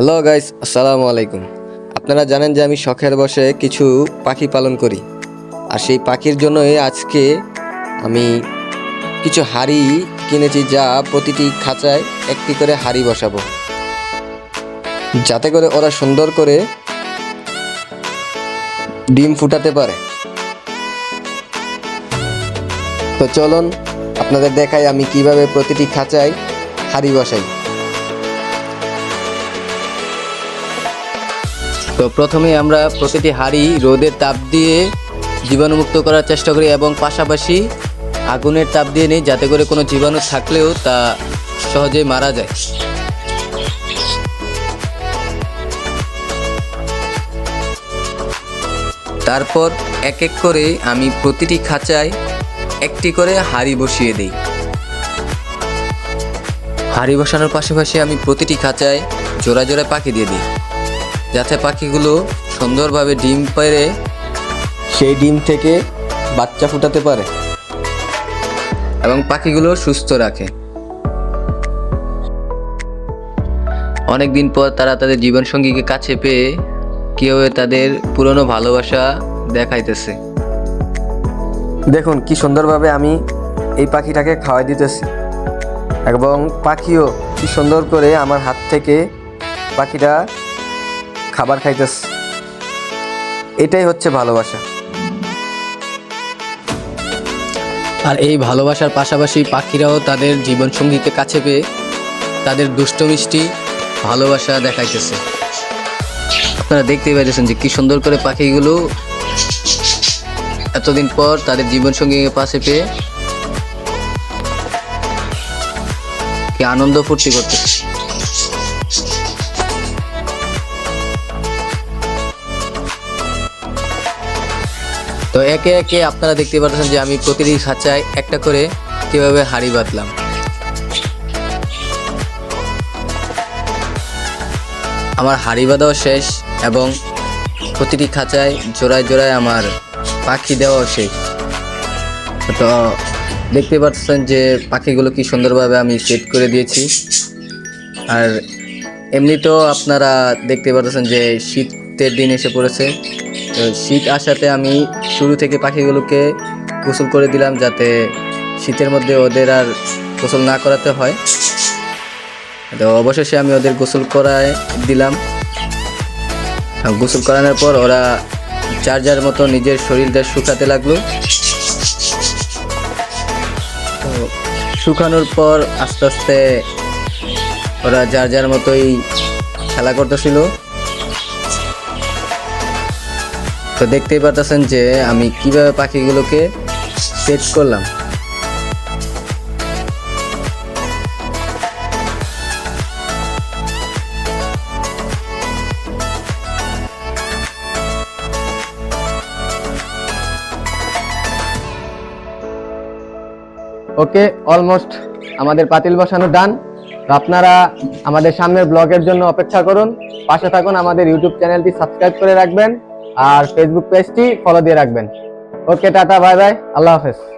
Hello guys আসসালামু আলাইকুম আপনারা জানেন যে আমি শখের বসে কিছু পাখি পালন করি। আর সেই পাখির জন্যই আজকে আমি কিছু হাড়ি কিনেছি যা প্রতিটি খাঁচায় একটি করে হাড়ি বসাবো। যাতে করে ওরা সুন্দর করে ডিম ফুটাতে পারে। তো চলুন, আপনাদের দেখাই আমি কীভাবে প্রতিটি খাঁচায় হাড়ি বসাই। তো প্রথমে আমরা প্রতিটি হাঁড়ি রোদের তাপ দিয়ে জীবাণুমুক্ত করার চেষ্টা করি এবং পাশাপাশি আগুনের তাপ দিয়ে নিই, যাতে করে কোনো জীবাণু থাকলেও তা সহজেই মারা যায়। তারপর এক এক করে আমি প্রতিটি খাঁচায় একটি করে হাঁড়ি বসিয়ে দিই। হাঁড়ি বসানোর পাশাপাশি আমি প্রতিটি খাঁচায় জোড়া জোড়া পাখি দিয়ে দিই। যাতে পাখিগুলো সুন্দরভাবে ডিম পেড়ে সেই ডিম থেকে বাচ্চা ফুটাতে পারে এবং পাখিগুলো সুস্থ রাখে। অনেক দিন পর তারা তাদের জীবনসঙ্গীকে কাছে পেয়ে কীভাবে তাদের পুরনো ভালোবাসা দেখাইতেছে। দেখুন, কি সুন্দরভাবে আমি এই পাখিটাকে খাওয়াই দিতেছি এবং পাখিও কি সুন্দর করে আমার হাত থেকে পাখিটা খাবার খাইতেছে। এটাই হচ্ছে ভালোবাসা। আর এই ভালোবাসার পাশাপাশি পাখিরাও তাদের জীবনসঙ্গীকে কাছে পেয়ে তাদের দুষ্ট মিষ্টি ভালোবাসা দেখাইতেছে। আপনারা দেখতেই পাইতেছেন যে কি সুন্দর করে পাখিগুলো এতদিন পর তাদের জীবনসঙ্গীকে পাশে পেয়ে কি আনন্দ ফুর্তি করতেছে। তো একে একে আপনারা দেখতে পাচ্ছেন যে আমি প্রতিটি খাঁচায় একটা করে কীভাবে হাড়ি বাঁধলাম। আমার হাড়ি বাঁধাও শেষ এবং প্রতিটি খাঁচায় জোড়ায় জোড়ায় আমার পাখি দেওয়াও শেষ। তো দেখতে পাচ্ছেন যে পাখিগুলো কি সুন্দরভাবে আমি সেট করে দিয়েছি। আর এমনিতেও আপনারা দেখতে পাচ্ছেন যে শীতের দিন এসে পড়েছে। তো শীত আসাতে আমি শুরু থেকে পাখিগুলোকে গোসল করে দিলাম যাতে শীতের মধ্যে ওদের আর গোসল না করাতে হয়। তো অবশেষে আমি ওদের গোসল করায় দিলাম। গোসল করানোর পর ওরা যার যার মতো নিজের শরীরটা শুকাতে লাগল। তো শুকানোর পর আস্তে আস্তে ওরা যার যার মতোই খেলা করতেছিল। তো দেখতেই পারতেছেন যে আমি কীভাবে পাখিগুলোকে সেট করলাম। ওকে অলমোস্ট আমাদের পাতিল বসানো ডান আপনারা আমাদের সামনের ব্লগের জন্য অপেক্ষা করুন। পাশে থাকুন, আমাদের ইউটিউব চ্যানেলটি সাবস্ক্রাইব করে রাখবেন। আর ফেসবুক পেজটি ফলো দিয়ে রাখবেন। ওকে টাটা বাই বাই আল্লাহ হাফেজ।